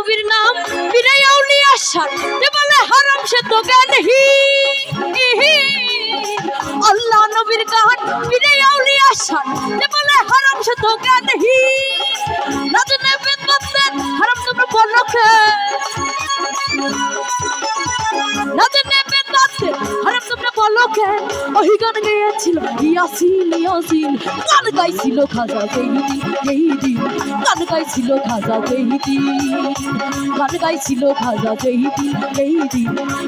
নবীর নাম বিরাই আউলিয়া যে বলে হারাম সে তো জ্ঞানহী আল্লাহ নবীর গান বিরাই আউলিয়া যে বলে হারাম সে তো জ্ঞানহী রাজনে বেদ বাদতেন হারাম তোমরা বলো কে রাজনে বেদ বাদতেন হারাম তোমরা বলো কে ওই গান গেয়েছিল ইয়াসিন ইয়াসিন গান গাইছিল খাজা জেহিদি জেহিদি গান গাইছিল খাজা জেহিদি গান গাইছিল খাজা জেহিদি জেহিদি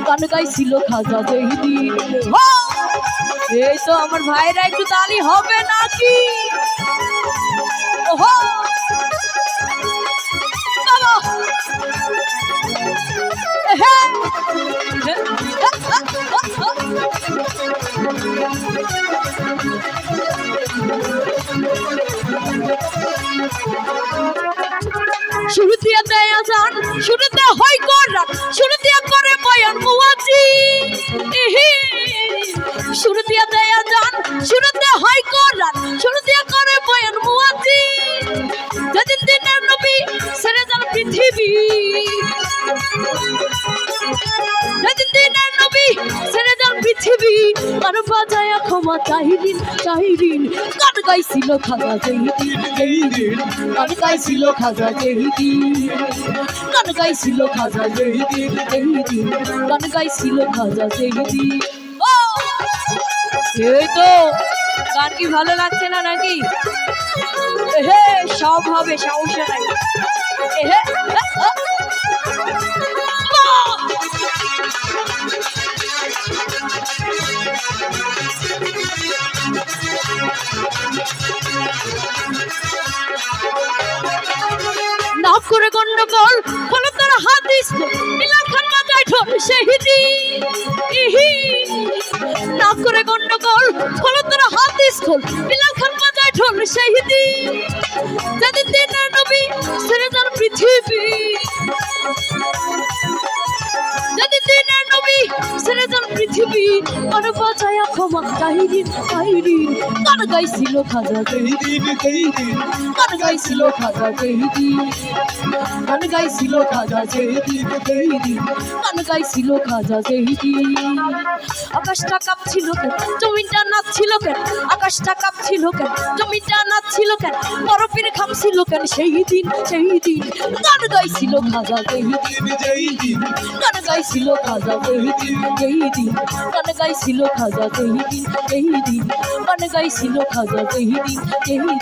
গান গাইছিল খাজা জেহিদি! এই তো আমার ভাইরা একটু তালি হবে নাকি? ওহো! শুরু দিয়ে দেয় আজান, শুরুতে হয় কোরআন শুরু দিয়ে করে বয়ান মুয়াজি। শুরু দিয়ে দেয় আজান, শুরুতে হয় কোরআন শুরু দিয়ে করে বয়ান মুয়াজি যেদিন দিনের নবী ছেড়ে যান পৃথিবী, যেদিন দিনের নবী যান পৃথিবী। আর বাজায়া ক্ষমা চাহিদিন চাহিদিন। গান গাইছিল খাজা জেহিদিন জেহিদিন গান গাইছিল খাজা জেহিদিন গান গাইছিল খাজা জেহিদিন জেহিদিন গান গাইছিল খাজা জেহিদিন এই তো। গান কি ভালো লাগছে না নাকি? হে সব হবে সমস্যা নাই। এহে। না করে গন্ডগোল, বলো তোর হাদিস। ইলাম খান মাথায় ঠোল শহীদি ইহি। না করে গন্ডগোল, বলো তোর হাদিস। খোল ইলাম খান মাথায় ঠোল শহীদি যেদিন দিনের নবী ছেড়ে যান পৃথিবী। পৃথিবী। আর বাঁচায়া ক্ষমা চাহিদিন চাহিদিন গান গাইছিল খাজা জেহিদিন জেহিদিন গান গাইছিল খাজা জেহিদিন গান গাইছিল খাজা জেহিদিন জেহিদিন গান গাইছিল খাজা জেহিদিন আকাশটা কাঁপছিল কেন? জমিনটা নাচছিল কেন? আকাশটা কাঁপছিল কেন? জমিনটা নাচছিল কেন? বরফের খামছিল কেন? সেই দিন সেই দিন। গান গাইছিল খাজা জেহিদিন জেহিদিন গান গাইছিল খাজা জেহিদিন জেহিদিন গান গাইছিল খাজা জেহিদিন জেহিদিন গান গাইছিল খাজা জেহিদিন জেহিদিন